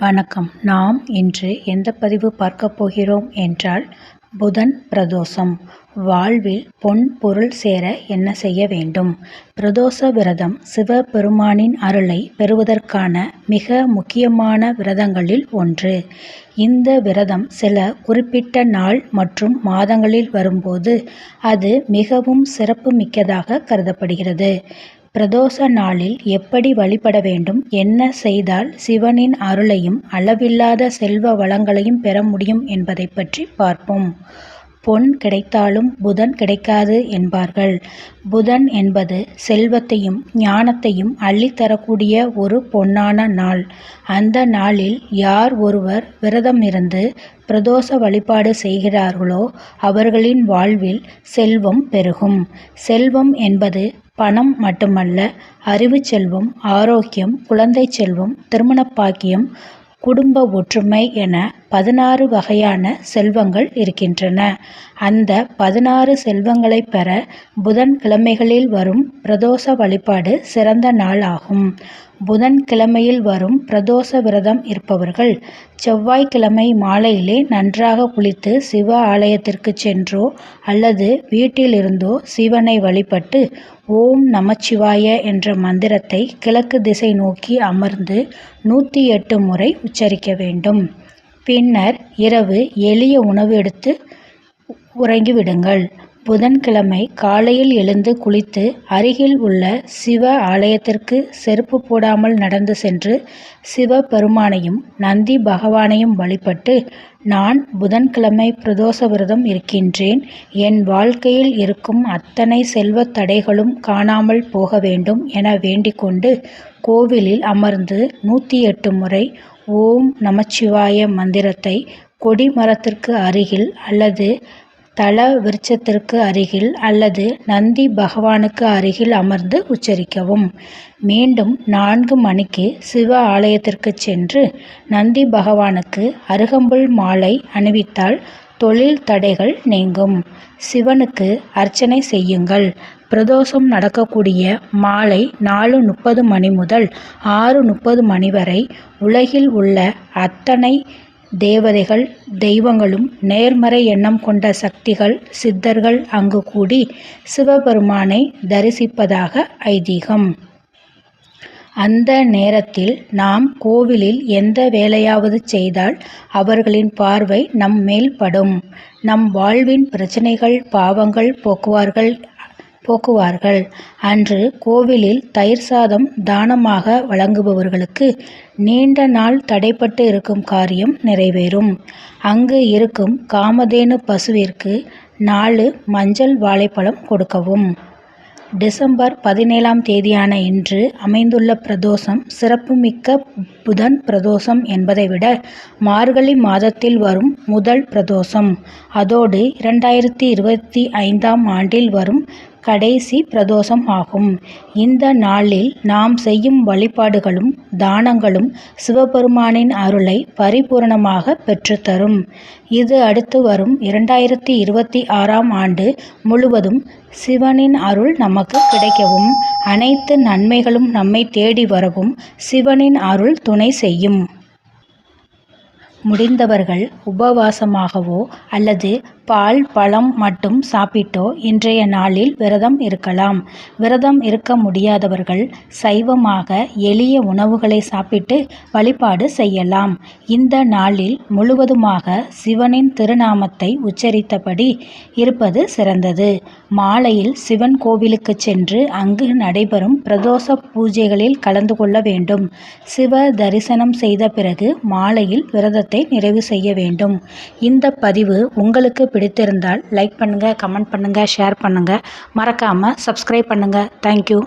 வணக்கம். நாம் இன்று எந்த பதிவு பார்க்க போகிறோம் என்றால் புதன் பிரதோஷம். வாழ்வில் பொன் பொருள் சேர என்ன செய்ய வேண்டும்? பிரதோஷ விரதம் சிவபெருமானின் அருளை பெறுவதற்கான மிக முக்கியமான விரதங்களில் ஒன்று. இந்த விரதம் சில குறிப்பிட்ட நாள் மற்றும் மாதங்களில் வரும்போது அது மிகவும் சிறப்பு மிக்கதாக கருதப்படுகிறது. பிரதோஷ நாளில் எப்படி வழிபட வேண்டும்? என்ன செய்தால் சிவனின் அருளையும் அளவில்லாத செல்வ வளங்களையும் பெற முடியும் என்பதை பற்றி பார்ப்போம். பொன் கிடைத்தாலும் புதன் கிடைக்காது என்பார்கள். புதன் என்பது செல்வத்தையும் ஞானத்தையும் அள்ளித்தரக்கூடிய ஒரு பொன்னான நாள். அந்த நாளில் யார் ஒருவர் விரதம் இருந்து பிரதோஷ வழிபாடு செய்கிறார்களோ அவர்களின் வாழ்வில் செல்வம் பெருகும். செல்வம் என்பது பணம் மட்டுமல்ல அறிவு செல்வம் ஆரோக்கியம் குழந்தை செல்வம் திருமணப்பாக்கியம் குடும்ப ஒற்றுமை என பதினாறு வகையான செல்வங்கள் இருக்கின்றன. அந்த பதினாறு செல்வங்களை பெற புதன்கிழமைகளில் வரும் பிரதோஷ வழிபாடு சிறந்த நாள் ஆகும். புதன்கிழமையில் வரும் பிரதோஷ விரதம் இருப்பவர்கள் செவ்வாய்க்கிழமை மாலையிலே நன்றாக குளித்து சிவ ஆலயத்திற்கு சென்றோ அல்லது வீட்டிலிருந்தோ சிவனை வழிபட்டு ஓம் நமச்சிவாய என்ற மந்திரத்தை கிழக்கு திசை நோக்கி அமர்ந்து நூற்றி எட்டு முறை உச்சரிக்க வேண்டும். பின்னர் இரவு எளிய உணவு எடுத்து உறங்கிவிடுங்கள். புதன்கிழமை காலையில் எழுந்து குளித்து அருகில் உள்ள சிவ ஆலயத்திற்கு செருப்பு போடாமல் நடந்து சென்று சிவபெருமானையும் நந்தி பகவானையும் வழிபட்டு நான் புதன்கிழமை பிரதோஷ விரதம் இருக்கின்றேன். என் வாழ்க்கையில் இருக்கும் அத்தனை செல்வத் தடைகளும் காணாமல் போக வேண்டும் என வேண்டிக்கொண்டு கோவிலில் அமர்ந்து நூற்றி எட்டு முறை ஓம் நமச்சிவாய மந்திரத்தை கொடி மரத்திற்கு அருகில் அல்லது தல விருட்சத்திற்கு அருகில் அல்லது நந்தி பகவானுக்கு அருகில் அமர்ந்து உச்சரிக்கவும். மீண்டும் நான்கு மணிக்கு சிவ ஆலயத்திற்கு சென்று நந்தி பகவானுக்கு அருகம்புல் மாலை அணிவித்தால் தொழில் தடைகள் நீங்கும். சிவனுக்கு அர்ச்சனை செய்யுங்கள். பிரதோஷம் நடக்கக்கூடிய மாலை நாலு முப்பது மணி முதல் ஆறு முப்பது மணி வரை உலகில் உள்ள அத்தனை தேவதைகள் தெய்வங்களும் நேர்மறை எண்ணம் கொண்ட சக்திகள் சித்தர்கள் அங்கு கூடி சிவபெருமானை தரிசிப்பதாக ஐதீகம். அந்த நேரத்தில் நாம் கோவிலில் எந்த வேலையாவது செய்தால் அவர்களின் பார்வை நம் மேல் படும். நம் வாழ்வின் பிரச்சனைகள் பாவங்கள் போக்குவார்கள் போக்குவார்கள். அன்று கோவிலில் தயிர் சாதம் தானமாக வழங்குபவர்களுக்கு நீண்ட நாள் தடைப்பட்டு இருக்கும் காரியம் நிறைவேறும். அங்கு இருக்கும் காமதேனு பசுவிற்கு நாலு மஞ்சள் வாழைப்பழம் கொடுக்கவும். டிசம்பர் பதினேழாம் தேதியான இன்று அமைந்துள்ள பிரதோஷம் சிறப்புமிக்க புதன் பிரதோஷம் என்பதை விட மார்கழி மாதத்தில் வரும் முதல் பிரதோஷம். அதோடு இரண்டாயிரத்தி இருபத்தி ஐந்தாம் ஆண்டில் வரும் கடைசி பிரதோஷம் ஆகும். இந்த நாளில் நாம் செய்யும் வழிபாடுகளும் தானங்களும் சிவபெருமானின் அருளை பரிபூர்ணமாக பெற்றுத்தரும். இது அடுத்து வரும் இரண்டாயிரத்தி இருபத்தி ஆறாம் ஆண்டு முழுவதும் சிவனின் அருள் நமக்கு கிடைக்கவும் அனைத்து நன்மைகளும் நம்மை தேடி வரவும் சிவனின் அருள் துணை செய்யும். முடிந்தவர்கள் உபவாசமாகவோ அல்லது பால் பழம் மட்டும் சாப்பிட்டோ இன்றைய நாளில் விரதம் இருக்கலாம். விரதம் இருக்க முடியாதவர்கள் சைவமாக எளிய உணவுகளை சாப்பிட்டு வழிபாடு செய்யலாம். இந்த நாளில் முழுவதுமாக சிவனின் திருநாமத்தை உச்சரித்தபடி இருப்பது சிறந்தது. மாலையில் சிவன் கோவிலுக்கு சென்று அங்கு நடைபெறும் பிரதோஷ பூஜைகளில் கலந்து கொள்ள வேண்டும். சிவ தரிசனம் செய்த பிறகு மாலையில் விரதத்தை நிறைவு செய்ய வேண்டும். இந்த பதிவு உங்களுக்கு பிடித்திருந்தால் லைக் பண்ணுங்கள் கமெண்ட் பண்ணுங்கள் ஷேர் பண்ணுங்கள் மறக்காமல் சப்ஸ்கிரைப் பண்ணுங்கள் தேங்க்யூ